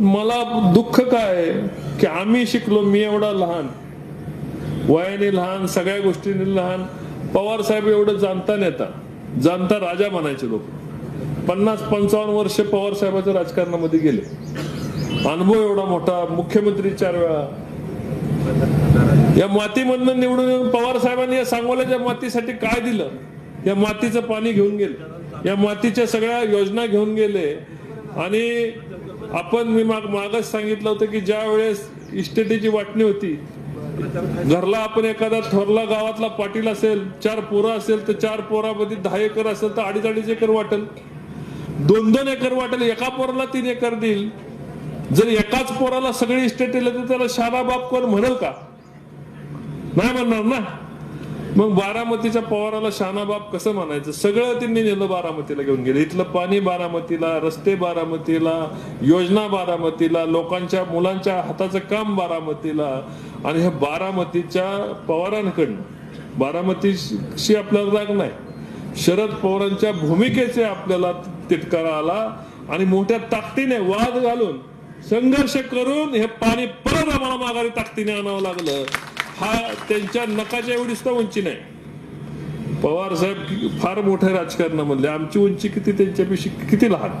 मला दुःख काय की आम्ही शिकलो मी एवढा लहान. वयाने लहान सगळ्या गोष्टींनी लहान. पवार साहेब एवढं जाणता नेता. जाणता राजा म्हणायचे लोक. पन्नास पंचावन्न वर्ष पवार साहेबाच्या राजकारणामध्ये गेले. अनुभव एवढा मोठा मुख्यमंत्री चार वेळा. या मातीमधनं निवडून येऊन पवार साहेबांनी या सांगोल्याच्या मातीसाठी काय दिलं? या मातीचं पाणी घेऊन गेले. या मातीच्या सगळ्या योजना घेऊन गेले. आणि आपण मी माग मागच सांगितलं होतं की ज्या वेळेस इस्टेटीची वाटणी होती घरला आपण एखादा थोरला गावातला पाटील असेल चार पोरं असेल तर चार पोरामध्ये दहा एकर असेल तर अडीच अडीच एकर वाटेल. दोन दोन एकर वाटेल एका पोराला तीन एकर देईल. जर एकाच पोराला सगळी इस्टेट दिलं तर त्याला शाराबाप कोण म्हणेल का? नाही म्हणणार ना? मग बारामतीच्या पवाराला शानाबाब कसं म्हणायचं? सगळं त्यांनी नेलं बारामतीला घेऊन गेलं. इथलं पाणी बारामतीला रस्ते बारामतीला योजना बारामतीला लोकांच्या मुलांच्या हाताचं काम बारामतीला. आणि हे बारामतीच्या पवारांकडनं बारामतीशी आपल्याला राग नाही. शरद पवारांच्या भूमिकेचे आपल्याला तिटकारा आला आणि मोठ्या ताकदीने वाद घालून संघर्ष करून हे पाणी परत आम्हाला माघारी ताकदीने आणावं लागलं. हा त्यांच्या नकाच्या एवढीच तर उंची नाही. पवार साहेब फार मोठ्या राजकारणामधले. आमची उंची किती त्यांच्यापेक्षा किती लहान?